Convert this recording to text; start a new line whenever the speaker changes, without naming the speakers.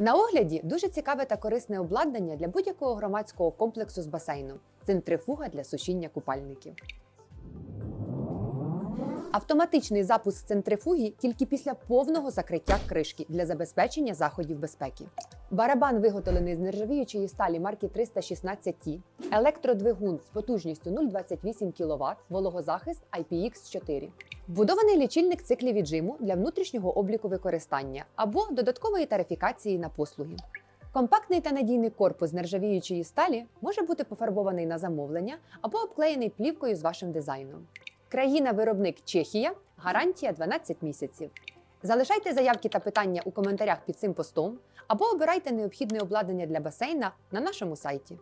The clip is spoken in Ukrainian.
На огляді дуже цікаве та корисне обладнання для будь-якого громадського комплексу з басейном центрифуга для сушіння купальників. Автоматичний запуск центрифуги тільки після повного закриття кришки для забезпечення заходів безпеки. Барабан виготовлений з нержавіючої сталі марки 316T, електродвигун з потужністю 0,28 кВт, вологозахист IPX4. Вбудований лічильник циклів віджиму для внутрішнього обліку використання або додаткової тарифікації на послуги. Компактний та надійний корпус нержавіючої сталі може бути пофарбований на замовлення або обклеєний плівкою з вашим дизайном. Країна-виробник Чехія, гарантія 12 місяців. Залишайте заявки та питання у коментарях під цим постом або обирайте необхідне обладнання для басейна на нашому сайті.